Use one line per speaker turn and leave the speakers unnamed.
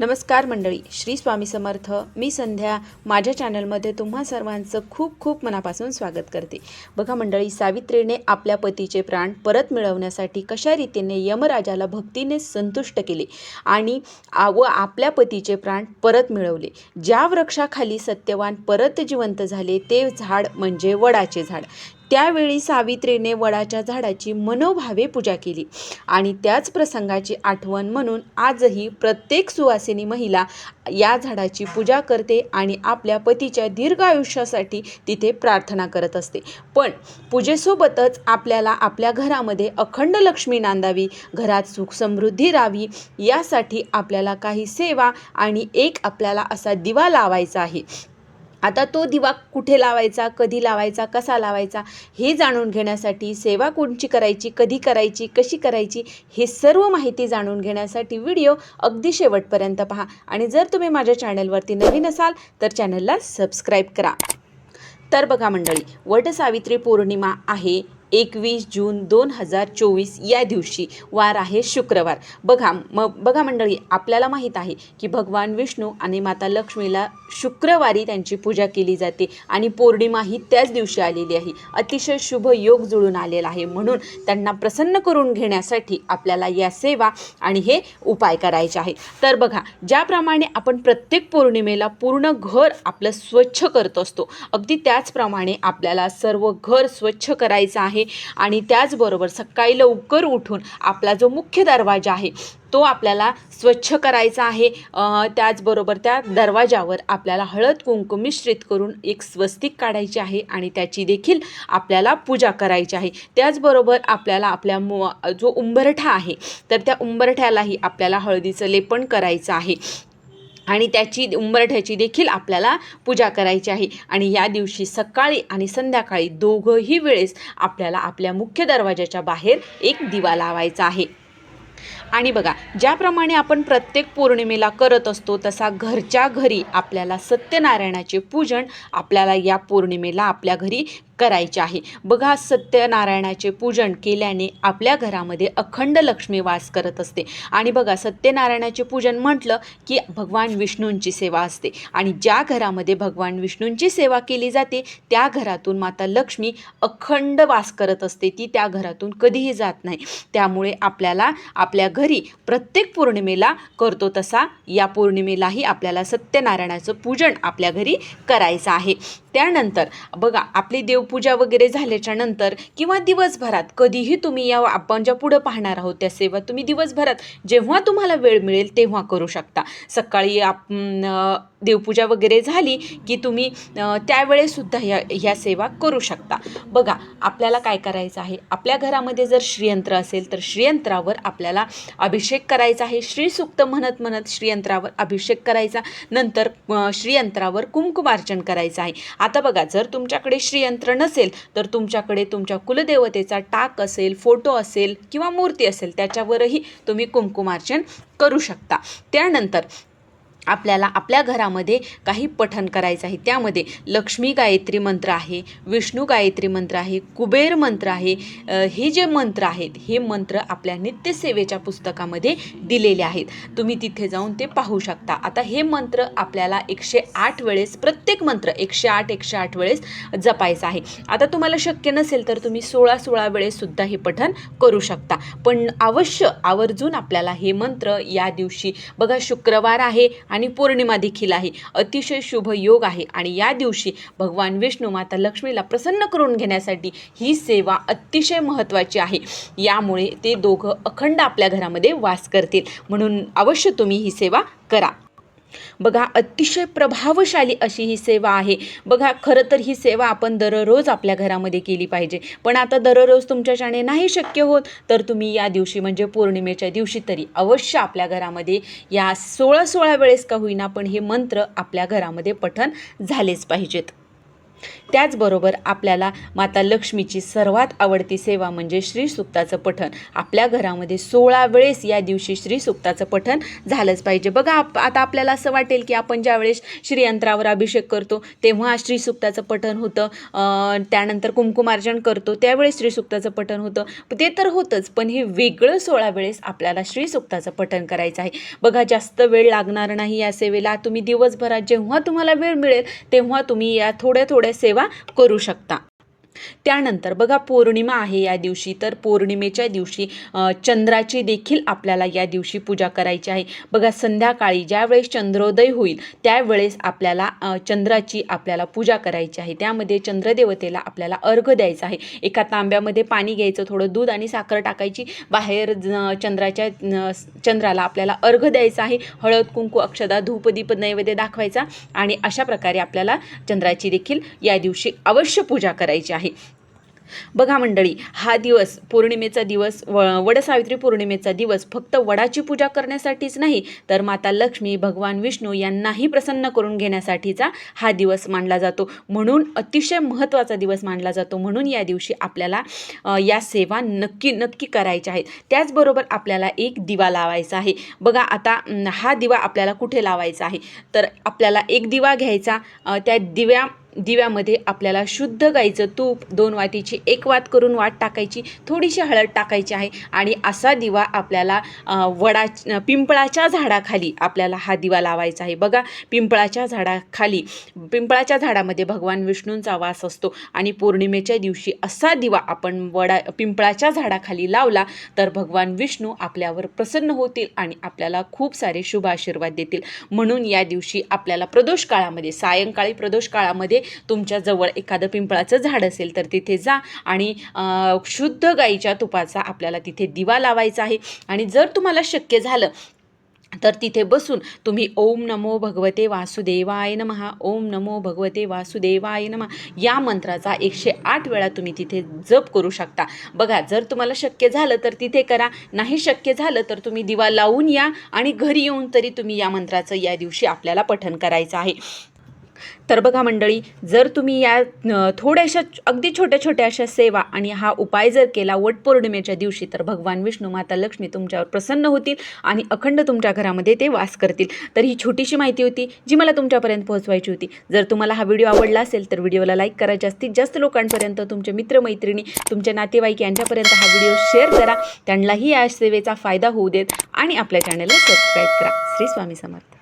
नमस्कार मंडळी श्री स्वामी समर्थ. मी संध्या. माझ्या चॅनलमध्ये तुम्हा सर्वांचं खूप खूप मनापासून स्वागत करते. बघा मंडळी सावित्रीने आपल्या पतीचे प्राण परत मिळवण्यासाठी कशा रीतीने यमराजाला भक्तीने संतुष्ट केले आणि व आपल्या पतीचे प्राण परत मिळवले. ज्या वृक्षाखाली सत्यवान परत जिवंत झाले ते झाड म्हणजे वडाचे झाड. त्यावेळी सावित्रीने वडाच्या झाडाची मनोभावे पूजा केली. आणि त्याच प्रसंगाची आठवण म्हणून आजही प्रत्येक सुवासिनी महिला या झाडाची पूजा करते आणि आपल्या पतीच्या दीर्घ आयुष्यासाठी तिथे प्रार्थना करत असते. पण पूजेसोबतच आपल्याला आपल्या घरामध्ये अखंड लक्ष्मी नांदावी घरात सुख समृद्धी राहावी यासाठी आपल्याला काही सेवा आणि एक आपल्याला असा दिवा लावायचा आहे. आता तो दिवा कुठे लावायचा कधी लावायचा कसा लावायचा हे जाणून घेण्यासाठी सेवा कोणची करायची कधी करायची कशी करायची हे सर्व माहिती जाणून घेण्यासाठी व्हिडिओ अगदी शेवटपर्यंत पहा. आणि जर तुम्ही माझ्या चॅनलवरती नवीन असाल तर चॅनलला सबस्क्राईब करा. तर बघा मंडळी वटसावित्री पौर्णिमा आहे. एकवीस जून दोन हजार चोवीस या दिवशी वार आहे शुक्रवार. बघा मग बघा मंडळी आपल्याला माहीत आहे की भगवान विष्णू आणि माता लक्ष्मीला शुक्रवारी त्यांची पूजा केली जाते आणि पौर्णिमा ही त्याच दिवशी आलेली आहे. अतिशय शुभ योग जुळून आलेला आहे म्हणून त्यांना प्रसन्न करून घेण्यासाठी आपल्याला या सेवा आणि हे उपाय करायचे आहे. तर बघा ज्याप्रमाणे आपण प्रत्येक पौर्णिमेला पूर्ण घर आपलं स्वच्छ करत असतो अगदी त्याचप्रमाणे आपल्याला सर्व घर स्वच्छ करायचं आहे. आणि त्याचबरोबर सकाळी लवकर उठून आपला जो मुख्य दरवाजा आहे तो आपल्याला स्वच्छ करायचा आहे. त्याचबरोबर त्या दरवाजावर आपल्याला हळद कुंकू मिश्रित करून एक स्वस्तिक काढायची आहे आणि त्याची देखील आपल्याला पूजा करायची आहे. त्याचबरोबर आपल्याला आपल्या मु जो उंबरठा आहे तर त्या उंबरठ्यालाही आपल्याला हळदीचं लेपन करायचं आहे. आणि त्याची उंबरठ्याची देखील आपल्याला पूजा करायची आहे. आणि या दिवशी सकाळी आणि संध्याकाळी दोघंही वेळेस आपल्याला आपल्या मुख्य दरवाजाच्या बाहेर एक दिवा लावायचा आहे. आणि बघा ज्याप्रमाणे आपण प्रत्येक पौर्णिमेला करत असतो तसा घरच्या घरी आपल्याला सत्यनारायणाचे पूजन आपल्याला या पौर्णिमेला आपल्या घरी करायचे आहे. बघा सत्यनारायणाचे पूजन केल्याने आपल्या घरामध्ये अखंड लक्ष्मी वास करत असते. आणि बघा सत्यनारायणाचे पूजन म्हटलं की भगवान विष्णूंची सेवा असते. आणि ज्या घरामध्ये भगवान विष्णूंची सेवा केली जाते त्या घरातून माता लक्ष्मी अखंड वास करत असते. ती त्या घरातून कधीही जात नाही. त्यामुळे आपल्याला आपल्या घरी प्रत्येक पौर्णिमेला करतो तसा या पौर्णिमेलाही आपल्याला सत्यनारायणाचं पूजन आपल्या घरी करायचं आहे. त्यानंतर बघा आपली देवपूजा वगैरे झाल्याच्यानंतर किंवा दिवसभरात कधीही तुम्ही या आपण ज्या पुढं पाहणार आहोत त्या सेवा तुम्ही दिवसभरात जेव्हा तुम्हाला वेळ मिळेल तेव्हा करू शकता. सकाळी आप देवपूजा वगैरे झाली की तुम्ही त्यावेळेसुद्धा ह्या ह्या सेवा करू शकता. बघा आपल्याला काय करायचं आहे? आपल्या घरामध्ये जर श्रीयंत्र असेल तर श्रीयंत्रावर आपल्याला अभिषेक करायचा आहे. श्रीसुक्त म्हणत म्हणत श्रीयंत्रावर अभिषेक करायचा. नंतर श्रीयंत्रावर कुंकुमार्चन करायचं आहे. आता बघा जर तुमच्याकडे श्रीयंत्र नसेल तर तुमच्याकडे तुमच्या कुलदेवतेचा टाक असेल फोटो असेल किंवा मूर्ती असेल त्याच्यावरही तुम्ही कुंकुमार्चन करू शकता. त्यानंतर आपल्याला आपल्या घरामध्ये काही पठण करायचं आहे. त्यामध्ये लक्ष्मी गायत्री मंत्र आहे विष्णू गायत्री मंत्र आहे कुबेर मंत्र आहे हे जे मंत्र आहेत हे मंत्र आपल्या नित्यसेवेच्या पुस्तकामध्ये दिलेले आहेत. तुम्ही तिथे जाऊन ते पाहू शकता. आता हे मंत्र आपल्याला एकशे आठ वेळेस प्रत्येक मंत्र एकशे आठ एकशे आठ वेळेस जपायचं आहे. आता तुम्हाला शक्य नसेल तर तुम्ही सोळा सोळा वेळेससुद्धा हे पठण करू शकता. पण अवश्य आवर्जून आपल्याला हे मंत्र या दिवशी बघा शुक्रवार आहे आणि आणि पौर्णिमा देखील आहे. अतिशय शुभ योग आहे आणि या दिवशी भगवान विष्णू माता लक्ष्मीला प्रसन्न करून घेण्यासाठी ही सेवा अतिशय महत्त्वाची आहे. यामुळे ते दोघं अखंड आपल्या घरामध्ये वास करतील. म्हणून अवश्य तुम्ही ही सेवा करा. बघा अतिशय प्रभावशाली अशी ही सेवा आहे. बघा खरं तर ही सेवा आपण दररोज आपल्या घरामध्ये केली पाहिजे. पण आता दररोज तुमच्याच्याने नाही शक्य होत तर तुम्ही या दिवशी म्हणजे पौर्णिमेच्या दिवशी तरी अवश्य आपल्या घरामध्ये या सोळा सोळा वेळेस का होईना पण हे मंत्र आपल्या घरामध्ये पठण झालेच पाहिजेत. त्याचबरोबर आपल्याला माता लक्ष्मीची सर्वात आवडती सेवा म्हणजे श्रीसुक्ताचं पठण. आपल्या घरामध्ये सोळा वेळेस या दिवशी श्रीसुक्ताचं पठण झालंच पाहिजे. बघा आप आता आपल्याला असं वाटेल की आपण ज्यावेळेस श्रीयंत्रावर अभिषेक करतो तेव्हा श्रीसुक्ताचं पठण होतं. त्यानंतर कुंकुमार्जन करतो त्यावेळेस श्रीसुक्ताचं पठण होतं. ते तर होतंच पण हे वेगळं सोळा वेळेस आपल्याला श्रीसुक्ताचं पठण करायचं आहे. बघा जास्त वेळ लागणार नाही या सेवेला. तुम्ही दिवसभरात जेव्हा तुम्हाला वेळ मिळेल तेव्हा तुम्ही या थोड्या थोड्या सेवा करू शकता. त्यानंतर बघा पौर्णिमा आहे या दिवशी. तर पौर्णिमेच्या दिवशी चंद्राची देखील आपल्याला या दिवशी पूजा करायची आहे. बघा संध्याकाळी ज्यावेळेस चंद्रोदय होईल त्यावेळेस आपल्याला चंद्राची आपल्याला पूजा करायची आहे. त्यामध्ये चंद्रदेवतेला आपल्याला अर्घ द्यायचा आहे. एका तांब्यामध्ये पाणी घ्यायचं थोडं दूध आणि साखर टाकायची. बाहेर चंद्राच्या चंद्राला आपल्याला अर्घ द्यायचा आहे. हळद कुंकू अक्षदा धूपदीप नैवेद्य दाखवायचा. आणि अशा प्रकारे आपल्याला चंद्राची देखील या दिवशी अवश्य पूजा करायची आहे. बघा मंडळी हा दिवस पौर्णिमेचा दिवस व वडसावित्री पौर्णिमेचा दिवस फक्त वडाची पूजा करण्यासाठीच नाही तर माता लक्ष्मी भगवान विष्णू यांनाही प्रसन्न करून घेण्यासाठीचा हा दिवस मानला जातो. म्हणून अतिशय महत्त्वाचा दिवस मानला जातो. म्हणून या दिवशी आपल्याला या सेवा नक्की नक्की करायच्या आहेत. त्याचबरोबर आपल्याला एक दिवा लावायचा आहे. बघा आता हा दिवा आपल्याला कुठे लावायचा आहे? तर आपल्याला एक दिवा घ्यायचा त्या दिव्या दिव्यामध्ये आपल्याला शुद्ध गाईचं तूप दोन वाटीची एक वात करून वाट टाकायची थोडीशी हळद टाकायची आहे आणि असा दिवा आपल्याला वडा पिंपळाच्या झाडाखाली आपल्याला हा दिवा लावायचा आहे. बघा पिंपळाच्या झाडाखाली पिंपळाच्या झाडामध्ये भगवान विष्णूंचा वास असतो आणि पौर्णिमेच्या दिवशी असा दिवा आपण वडा पिंपळाच्या झाडाखाली लावला तर भगवान विष्णू आपल्यावर प्रसन्न होतील आणि आपल्याला खूप सारे शुभ आशीर्वाद देतील. म्हणून या दिवशी आपल्याला प्रदोष काळामध्ये सायंकाळी प्रदोष काळामध्ये तुमच्या जवळ एखादं पिंपळाचं झाड असेल तर तिथे जा आणि शुद्ध गाईच्या तुपाचा आपल्याला तिथे दिवा लावायचा आहे. आणि जर तुम्हाला शक्य झालं तर तिथे बसून तुम्ही ओम नमो भगवते वासुदेवाय नमहा ओम नमो भगवते वासुदेवाय नमहा या मंत्राचा एकशे आठ वेळा तुम्ही तिथे जप करू शकता. बघा जर तुम्हाला शक्य झालं तर तिथे करा नाही शक्य झालं तर तुम्ही दिवा लावून या आणि घरी येऊन तरी तुम्ही या मंत्राचं या दिवशी आपल्याला पठण करायचं आहे. तर बघा मंडळी जर तुम्ही या थोड्याशा अगदी छोट्या छोट्या अशा सेवा आणि हा उपाय जर केला वटपौर्णिमेच्या दिवशी तर भगवान विष्णू माता लक्ष्मी तुमच्यावर प्रसन्न होतील आणि अखंड तुमच्या घरामध्ये ते वास करतील. तर ही छोटीशी माहिती होती जी मला तुमच्यापर्यंत पोहोचवायची होती. जर तुम्हाला हा व्हिडिओ आवडला असेल तर व्हिडिओला लाईक करा. जास्तीत जास्त लोकांपर्यंत तुमचे मित्रमैत्रिणी तुमचे नातेवाईक यांच्यापर्यंत हा व्हिडिओ शेअर करा. त्यांनाही या सेवेचा फायदा होऊ देत आणि आपल्या चॅनलला सबस्क्राईब करा. श्री स्वामी समर्थ.